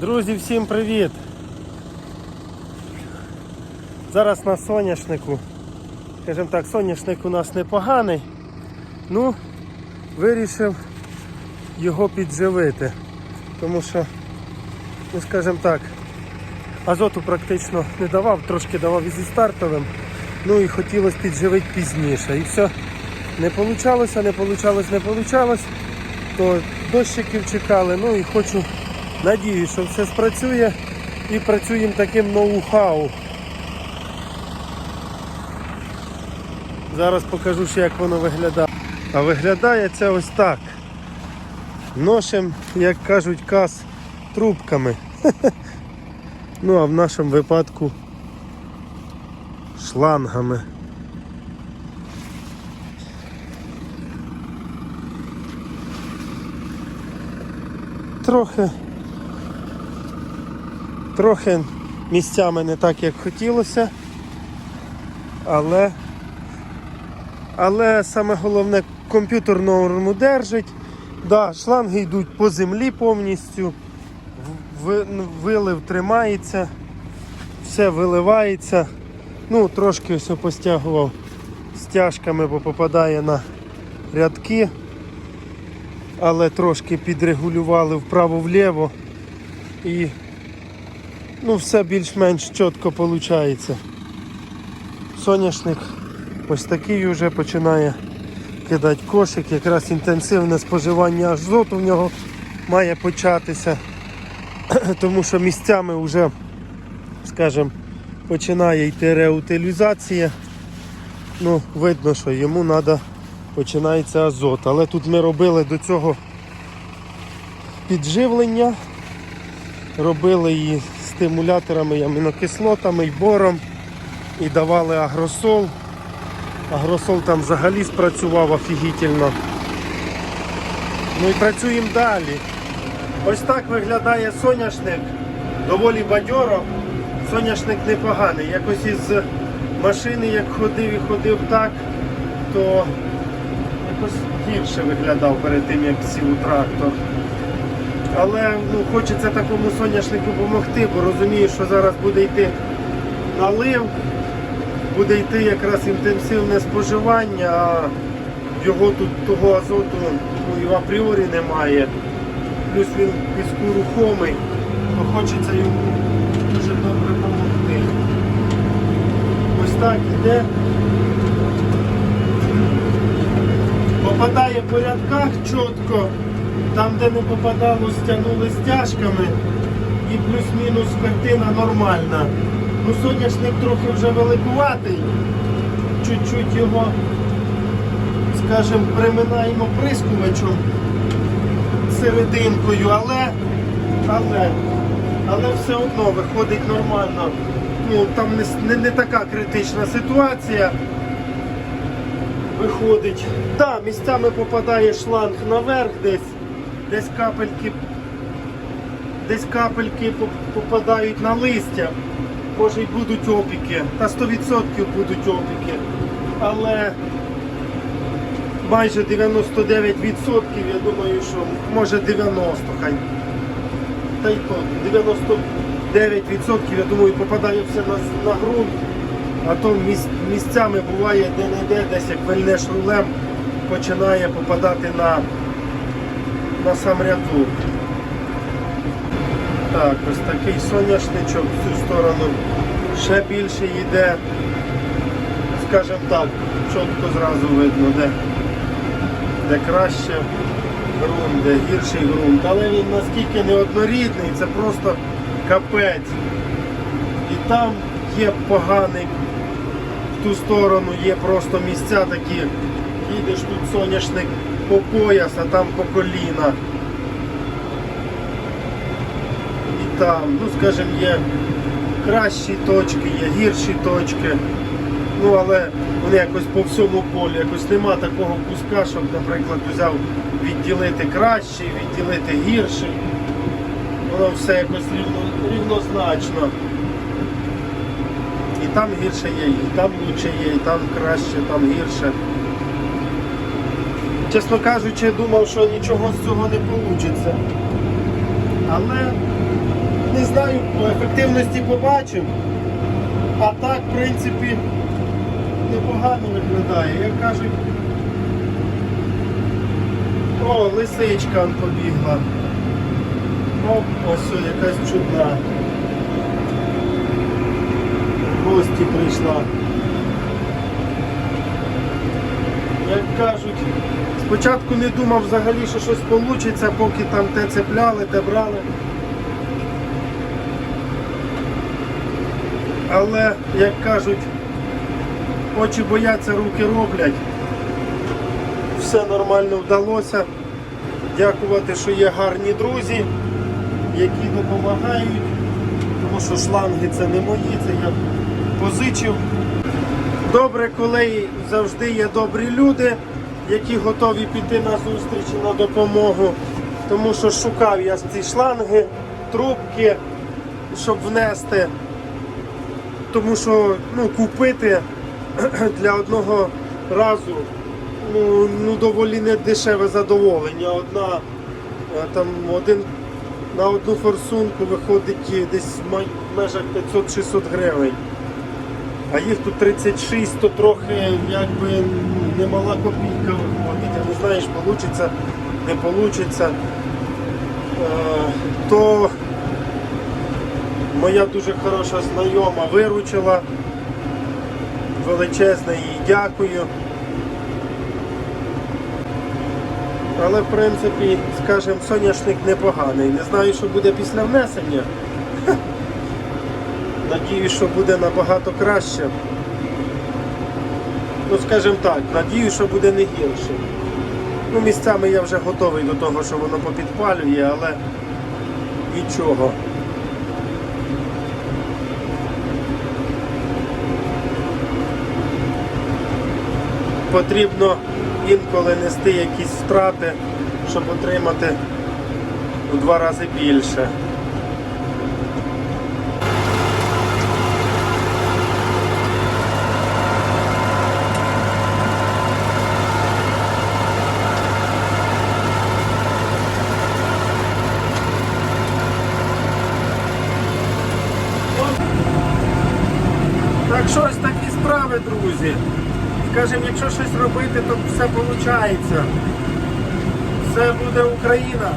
Друзі, всім привіт! Зараз на соняшнику. Скажімо так, соняшник у нас непоганий. Ну, вирішив його підживити. Тому що, ну скажімо так, азоту практично не давав, трошки давав і зі стартовим. Ну і хотілося підживити пізніше. І все. Не вийшло, не вийшло, не вийшло. То дощиків чекали, ну і хочу Надіюсь, що все спрацює і працюємо таким ноу-хау. Зараз покажу ще як воно виглядає. А виглядає це ось так. Ношем, як кажуть, каз трубками. Ну а в нашому випадку шлангами. Трохи Трохи місцями не так, як хотілося, але але саме головне комп'ютер норму держить. Да, шланги йдуть по землі повністю, вилив тримається, все виливається. Ну, трошки все постягував стяжками, бо попадає на рядки, але трошки підрегулювали вправо-вліво. І ну все більш-менш чітко виходить. Соняшник ось такий вже починає кидати кошик, якраз інтенсивне споживання азоту в нього має початися, тому що місцями вже, скажімо, починає йти реутилізація. Ну, видно, що йому треба починається азот. Але тут ми робили до цього підживлення, робили її стимуляторами, і амінокислотами, і бором, і давали агросол. Агросол там взагалі спрацював офігітельно. Ну і працюємо далі. Ось так виглядає соняшник. Доволі бадьоро. Соняшник непоганий. Якось із машини, як ходив і ходив так, то якось гірше виглядав перед тим, як сів у трактор. Але ну, хочеться такому соняшнику допомогти, бо розумію, що зараз буде йти налив, буде йти якраз інтенсивне споживання, а його тут того азоту ну, і в апріорі немає. Плюс він піску рухомий, то хочеться йому дуже добре допомогти. Ось так іде. Попадає по рядках чітко. Там, де не попадало, стягнули стяжками і плюс-мінус картина нормальна. Ну, соняшник трохи вже великуватий. Чуть-чуть його, скажімо, приминаємо прискувачем серединкою, але, але, але все одно виходить нормально. Ну, Там не, не, не така критична ситуація. Виходить. Так, да, місцями попадає шланг наверх десь десь капельки десь капельки попадають на листя, може й будуть опіки, та 100% будуть опіки. Але майже 99% я думаю, що може 90% хай. Та й то 99% я думаю попадає все на, на ґрунт, а то місцями буває де-не-де, десь як вельнеш рулем починає попадати на на сам рядок. Так, ось такий соняшничок в цю сторону ще більше йде, скажімо так, чітко зразу видно, де, де краще ґрунт, де гірший ґрунт. Але він наскільки неоднорідний, це просто капець. І там є поганий, в ту сторону є просто місця такі, їдеш тут соняшник по пояс, а там по коліна. І там, ну скажімо, є кращі точки, є гірші точки. Ну, але вони якось по всьому полю, якось нема такого куска, щоб, наприклад, взяв відділити кращий, відділити гірший. Воно все якось рівно, рівнозначно. І там гірше є, і там лучше є, і там краще, там гірше. Чесно кажучи, думав, що нічого з цього не вийде. Але не знаю, по ефективності побачимо. А так, в принципі, непогано виглядає. Як кажуть, о, лисичка побігла. Оп, ось о, якась чудна. Гості прийшла. Як кажуть, спочатку не думав взагалі, що щось вийде, поки там те цепляли, те брали. Але, як кажуть, очі бояться, руки роблять. Все нормально вдалося. Дякувати, що є гарні друзі, які допомагають. Тому що шланги це не мої, це я позичив. Добре, коли завжди є добрі люди, які готові піти на зустріч і на допомогу. Тому що шукав я ці шланги, трубки, щоб внести. Тому що ну, купити для одного разу ну, ну, доволі не дешеве задоволення. Одна е, там один на одну форсунку виходить десь в межах 500-600 гривень. А їх тут 36, то трохи якби немала копійка виходить. А не знаєш, вийде, не вийде. То моя дуже хороша знайома виручила. Величезне їй дякую. Але в принципі, скажімо, соняшник непоганий. Не знаю, що буде після внесення. Надіюсь, що буде набагато краще. Ну, скажімо так, надіюсь, що буде не гірше. Ну, місцями я вже готовий до того, що воно попідпалює, але нічого. Потрібно інколи нести якісь втрати, щоб отримати у два рази більше. Що ось такі справи, друзі. Скажімо, якщо щось робити, то все виходить. Все буде Україна.